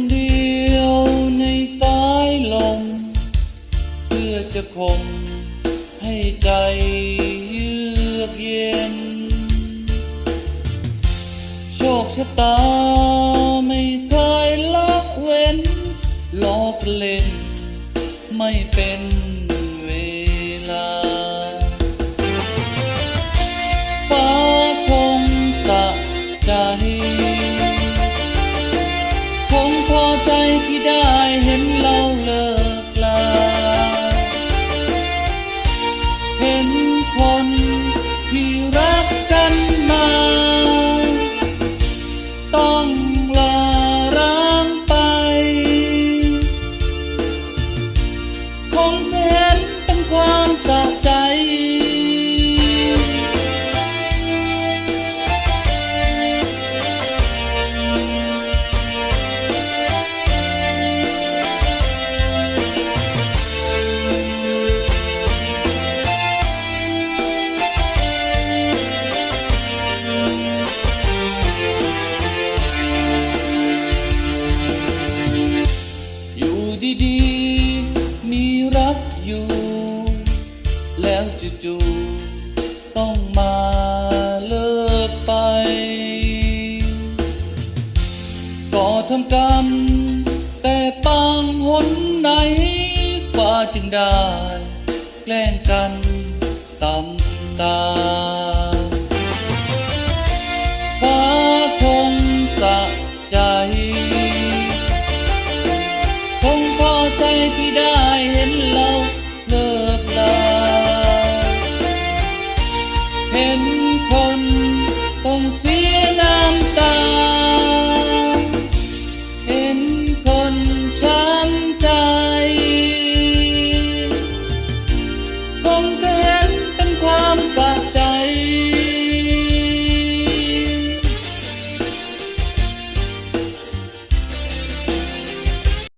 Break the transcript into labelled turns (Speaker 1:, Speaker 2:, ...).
Speaker 1: คนเดียวในสายลม เพื่อจะคงให้ใจเยือกเย็น โชคชะตาไม่เคยละเว้นล้อเล่นไม่เป็น ใจที่ได้เห็น แล้วจู่ๆต้องมาเลิกไป ก่อทำกรรม แต่ปางหนไหนกว่าจึงได้ แกล้งกันตำตาฟ้าทงสะใจ คงพอใจที่ได้เห็น See.